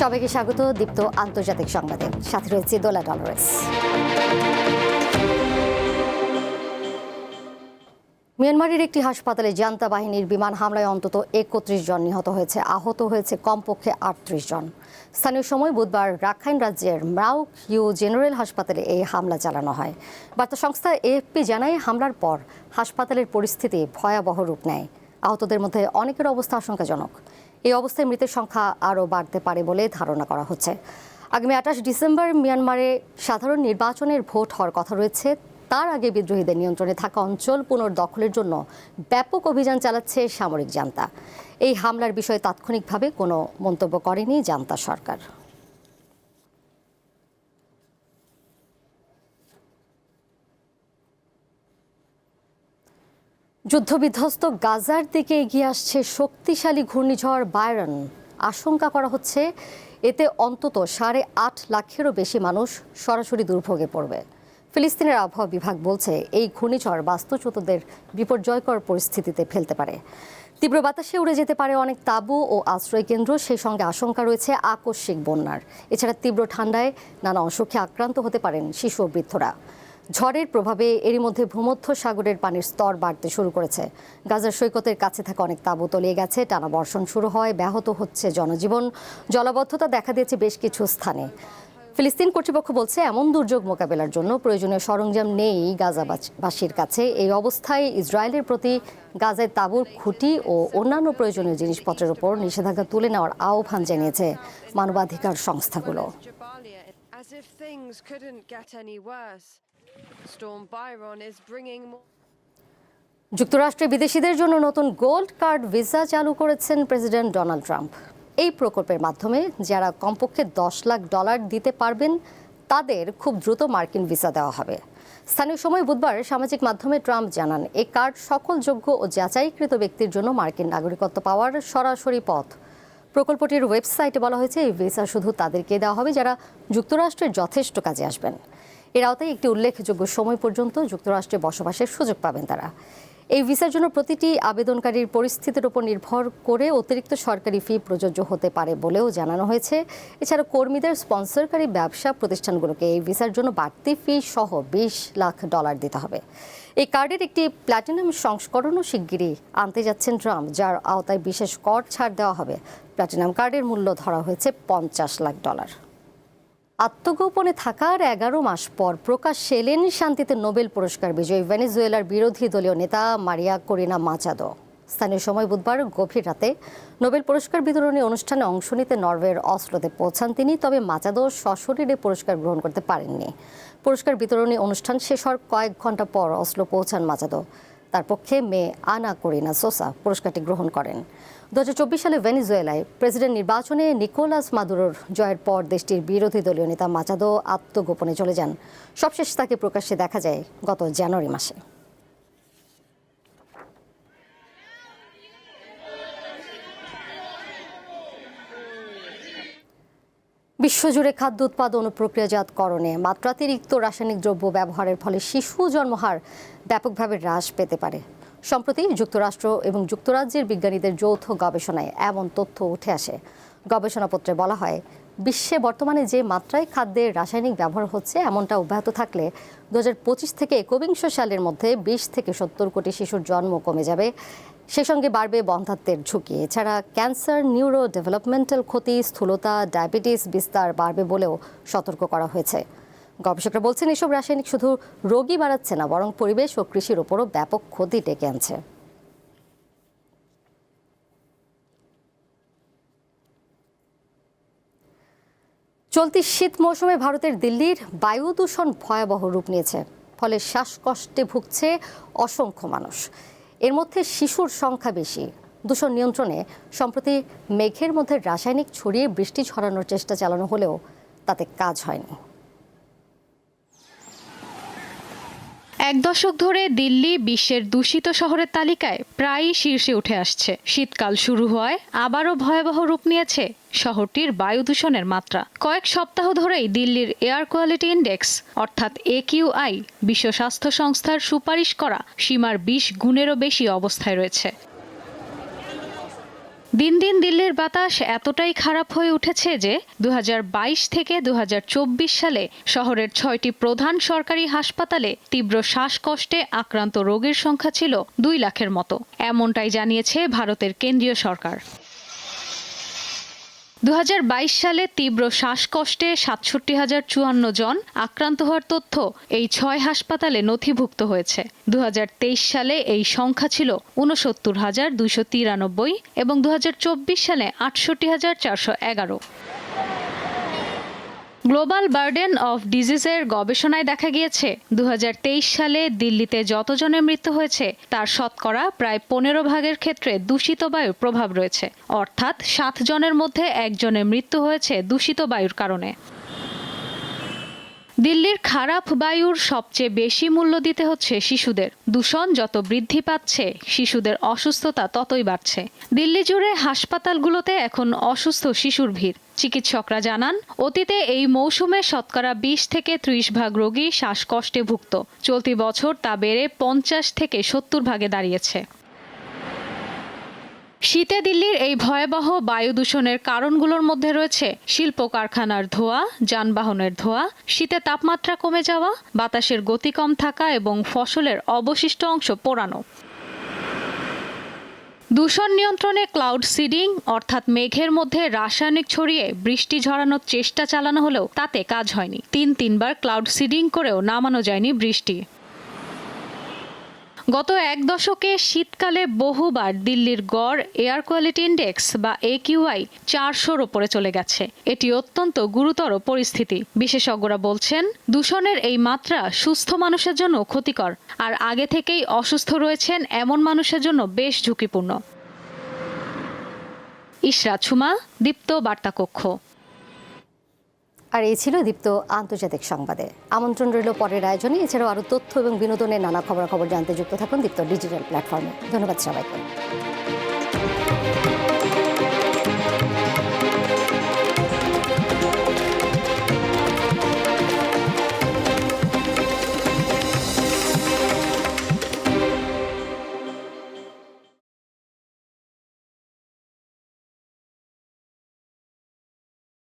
সবাইকে স্বাগত দীপ্ত আন্তর্জাতিক সংবাদে। সাথে রয়েছে দোলা ডলরেস। মিয়ানমারের একটি হাসপাতালে জান্তা বাহিনীর বিমান হামলায় অন্তত একত্রিশ জন নিহত হয়েছে। আহত হয়েছে কমপক্ষে আটত্রিশ জন। স্থানীয় সময় বুধবার রাখাইন রাজ্যের ম্রাউক ইউ জেনারেল হাসপাতালে এই হামলা চালানো হয়। বার্তা সংস্থা এএফপি জানায়, হামলার পর হাসপাতালের পরিস্থিতি ভয়াবহ রূপ নেয়। আহতদের মধ্যে অনেকের অবস্থা আশঙ্কাজনক। এই অবস্থায় মৃতের সংখ্যা আরও বাড়তে পারে বলে ধারণা করা হচ্ছে। আগামী আঠাশ ডিসেম্বর মিয়ানমারে সাধারণ নির্বাচনের ভোট হওয়ার কথা রয়েছে। তার আগে বিদ্রোহীদের নিয়ন্ত্রণে থাকা অঞ্চল পুনর্দখলের জন্য ব্যাপক অভিযান চালাচ্ছে সামরিক জান্তা। এই হামলার বিষয়ে তাৎক্ষণিকভাবে কোনো মন্তব্য করেনি জান্তা সরকার। যুদ্ধবিধ্বস্ত গাজার দিকে এগিয়ে আসছে শক্তিশালী ঘূর্ণিঝড় বায়রন আশঙ্কা করা হচ্ছে এতে অন্তত সাড়ে আট লাখেরও বেশি মানুষ সরাসরি দুর্ভোগে পড়বে। ফিলিস্তিনের আবহাওয়া বিভাগ বলছে এই ঘূর্ণিঝড় বাস্তুচ্যুতদের বিপর্যয়কর পরিস্থিতিতে ফেলতে পারে। তীব্র বাতাসে উড়ে যেতে পারে অনেক তাঁবু ও আশ্রয় কেন্দ্র সেই সঙ্গে আশঙ্কা রয়েছে আকস্মিক বন্যার। এছাড়া তীব্র ঠান্ডায় নানা অসুখে আক্রান্ত হতে পারেন শিশু ও বৃদ্ধরা। ঝড়ের প্রভাবে এরই মধ্যে ভূমধ্য সাগরের পানির স্তর বাড়তে শুরু করেছে। গাজার সৈকতের কাছে থাকা অনেক তাঁবু তলিয়ে গেছে, টানা বর্ষণ শুরু হয়, ব্যাহত হচ্ছে জনজীবন। জলাবদ্ধতা দেখা দিয়েছে বেশ কিছু স্থানে। ফিলিস্তিন কর্তৃপক্ষ বলছে, এমন দুর্যোগ মোকাবেলার জন্য প্রয়োজনীয় সরঞ্জাম নেই গাজাবাসীর কাছে। এই অবস্থায় ইসরায়েলের প্রতি গাজায় তাঁবুর খুঁটি ও অন্যান্য প্রয়োজনীয় জিনিসপত্রের উপর নিষেধাজ্ঞা তুলে নেওয়ার আহ্বান জানিয়েছে মানবাধিকার সংস্থাগুলো। যুক্তরাষ্ট্রে বিদেশিদের জন্য নতুন গোল্ড কার্ড ভিসা চালু করেছেন প্রেসিডেন্ট ডোনাল্ড ট্রাম্প। এই প্রকল্পের মাধ্যমে যারা কমপক্ষে দশ লাখ ডলার দিতে পারবেন, তাদের খুব দ্রুত মার্কিন ভিসা দেওয়া হবে। স্থানীয় সময় বুধবার সামাজিক মাধ্যমে ট্রাম্প জানান এই কার্ড সকল যোগ্য ও যাচাইকৃত ব্যক্তির জন্য মার্কিন নাগরিকত্ব পাওয়ার সরাসরি পথ। প্রকল্পটির ওয়েবসাইটে বলা হয়েছে, এই ভিসা শুধু তাদেরকে দেওয়া হবে যারা যুক্তরাষ্ট্রের যথেষ্ট কাজে আসবেন। এর আওতায় একটি উল্লেখযোগ্য সময় পর্যন্ত যুক্তরাষ্ট্রে বসবাসের সুযোগ পাবেন তারা। এই ভিসার জন্য প্রতিটি আবেদনকারীর পরিস্থিতির উপর নির্ভর করে অতিরিক্ত সরকারি ফি প্রযোজ্য হতে পারে বলেও জানানো হয়েছে। এছাড়া কর্মীদের স্পন্সরকারী ব্যবসা প্রতিষ্ঠানগুলোকে এই ভিসার জন্য বাড়তি ফি সহ বিশ লাখ ডলার দিতে হবে। এই কার্ডের একটি প্ল্যাটিনাম সংস্করণও শিগগিরই আনতে যাচ্ছেন ট্রাম্প, যার আওতায় বিশেষ কর ছাড় দেওয়া হবে। প্ল্যাটিনাম কার্ডের মূল্য ধরা হয়েছে পঞ্চাশ লাখ ডলার। আত্মগোপনে থাকার এগারো মাস পর প্রকাশ্যে এলেন শান্তিতে নোবেল পুরস্কার বিজয়ী ভেনেজুয়েলার বিরোধী দলীয় নেতা মারিয়া করিনা মাচাদো। স্থানীয় সময় বুধবার গভীর রাতে নোবেল পুরস্কার বিতরণী অনুষ্ঠানে অংশ নিতে নরওয়ের অস্ত্রতে পৌঁছান তিনি, তবে মাচাদো সশরীরে পুরস্কার গ্রহণ করতে পারেননি। পুরস্কার বিতরণী অনুষ্ঠান শেষ হওয়ার কয়েক ঘণ্টা পর অস্ত্র পৌঁছান মাচাদো। তার পক্ষে মেয়ে আনা করিনা সোসা পুরস্কারটি গ্রহণ করেন। দু হাজার চব্বিশ সালে ভেনিজুয়েলায় প্রেসিডেন্ট নির্বাচনে নিকোলাস মাদুরোর জয়ের পর দেশটির বিরোধী দলীয় নেতা মাচাদো আত্মগোপনে চলে যান। সবশেষ তাকে প্রকাশ্যে দেখা যায় গত জানুয়ারি মাসে। বিশ্বজুড়ে খাদ্য উৎপাদন ও প্রক্রিয়াজাতকরণে মাত্রাতিরিক্ত রাসায়নিক দ্রব্য ব্যবহারের ফলে শিশু জন্মহার ব্যাপকভাবে হ্রাস পেতে পারে। সম্প্রতি যুক্তরাষ্ট্র এবং যুক্তরাজ্যের বিজ্ঞানীদের যৌথ গবেষণায় এমন তথ্য উঠে আসে। গবেষণাপত্রে বলা হয়, বিশ্বে বর্তমানে যে মাত্রায় খাদ্যের রাসায়নিক ব্যবহার হচ্ছে এমনটা অব্যাহত থাকলে দু হাজার পঁচিশ থেকে একবিংশ সালের মধ্যে বিশ থেকে সত্তর কোটি শিশুর জন্ম কমে যাবে। সে সঙ্গে বাড়বে বন্ধাত্বের ঝুঁকি। এছাড়া ক্যান্সার নিউরো ডেভেলপমেন্টাল ক্ষতি, স্থূলতা, ডায়াবেটিস বিস্তার বাড়বে বলেও সতর্ক করা হয়েছে। গবেষকরা বলছেন এসব রাসায়নিক শুধু রোগী বাড়াচ্ছে না, বরং পরিবেশ ও কৃষির ওপরও ব্যাপক ক্ষতি ডেকে আনছে। চলতি শীত মৌসুমে ভারতের দিল্লির বায়ু দূষণ ভয়াবহ রূপ নিয়েছে, ফলে শ্বাসকষ্টে ভুগছে অসংখ্য মানুষ। এর মধ্যে শিশুর সংখ্যা বেশি। দূষণ নিয়ন্ত্রণে সম্প্রতি মেঘের মধ্যে রাসায়নিক ছড়িয়ে বৃষ্টি ছড়ানোর চেষ্টা চালানো হলেও তাতে কাজ হয়নি। এক দশক ধরে দিল্লি বিশ্বের দূষিত শহরের তালিকায় প্রায়ই শীর্ষে উঠে আসছে। শীতকাল শুরু হওয়ায় আবারও ভয়াবহ রূপ নিয়েছে শহরটির বায়ু দূষণের মাত্রা। কয়েক সপ্তাহ ধরেই দিল্লির এয়ার কোয়ালিটি ইন্ডেক্স, অর্থাৎ একিউআই বিশ্ব স্বাস্থ্য সংস্থার সুপারিশ করা সীমার বিশ গুণেরও বেশি অবস্থায় রয়েছে। দিন দিন দিল্লির বাতাস এতটাই খারাপ হয়ে উঠেছে যে দুহাজার বাইশ থেকে দুহাজার চব্বিশ সালে শহরের ছয়টি প্রধান সরকারি হাসপাতালে তীব্র শ্বাসকষ্টে আক্রান্ত রোগীর সংখ্যা ছিল দুই লাখের মতো। এমনটাই জানিয়েছে ভারতের কেন্দ্রীয় সরকার। দু হাজার বাইশ সালে তীব্র শ্বাসকষ্টে সাতষট্টি হাজার চুয়ান্ন জন আক্রান্ত হওয়ার তথ্য এই ছয় হাসপাতালে নথিভুক্ত হয়েছে। দু হাজার তেইশ সালে এই সংখ্যা ছিল ঊনসত্তর হাজার দুইশো তিরানব্বই এবং দু হাজার চব্বিশ সালে আটষট্টি হাজার চারশো এগারো। গ্লোবাল বার্ডেন অফ ডিজিজের গবেষণায় দেখা গিয়েছে দু হাজার তেইশ সালে দিল্লিতে যতজনের মৃত্যু হয়েছে, তার শতকরা প্রায় পনেরো ভাগের ক্ষেত্রে দূষিত বায়ুর প্রভাব রয়েছে। অর্থাৎ সাত জনের মধ্যে একজনের মৃত্যু হয়েছে দূষিত বায়ুর কারণে। দিল্লির খারাপ বায়ুর সবচেয়ে বেশি মূল্য দিতে হচ্ছে শিশুদের। দূষণ যত বৃদ্ধি পাচ্ছে, শিশুদের অসুস্থতা ততই বাড়ছে। দিল্লি জুড়ে হাসপাতালগুলোতে এখন অসুস্থ শিশুর ভিড়। চিকিৎসকরা জানান, অতীতে এই মৌসুমে শতকরা বিশ থেকে ত্রিশ ভাগ রোগী শ্বাসকষ্টে ভুগত চলতি বছর তা বেড়ে পঞ্চাশ থেকে সত্তর ভাগে দাঁড়িয়েছে। শীতে দিল্লির এই ভয়াবহ বায়ু দূষণের কারণগুলোর মধ্যে রয়েছে শিল্প কারখানার ধোঁয়া, যানবাহনের ধোঁয়া, শীতে তাপমাত্রা কমে যাওয়া, বাতাসের গতি কম থাকা এবং ফসলের অবশিষ্ট অংশ পোড়ানো। দূষণ নিয়ন্ত্রণে ক্লাউড সিডিং অর্থাৎ মেঘের মধ্যে রাসায়নিক ছড়িয়ে বৃষ্টি ঝরানোর চেষ্টা চালানো হলেও তাতে কাজ হয়নি। তিন তিনবার ক্লাউড সিডিং করেও নামানো যায়নি বৃষ্টি। গত এক দশকে শীতকালে বহুবার দিল্লির গড় এয়ার কোয়ালিটি ইন্ডেক্স বা একিউআই চারশোর ওপরে চলে গেছে। এটি অত্যন্ত গুরুতর পরিস্থিতি। বিশেষজ্ঞরা বলছেন, দূষণের এই মাত্রা সুস্থ মানুষের জন্য ক্ষতিকর, আর আগে থেকেই অসুস্থ রয়েছেন এমন মানুষের জন্য বেশ ঝুঁকিপূর্ণ। ইশরা ছুমা দীপ্ত বার্তা কক্ষ আর এই ছিল দীপ্ত আন্তর্জাতিক সংবাদে। আমন্ত্রণ রইল পরের আয়োজনে। এছাড়াও আরও তথ্য এবং বিনোদনের নানা খবরাখবর জানতে যুক্ত থাকুন দীপ্ত ডিজিটাল প্ল্যাটফর্মে। ধন্যবাদ সবাইকে।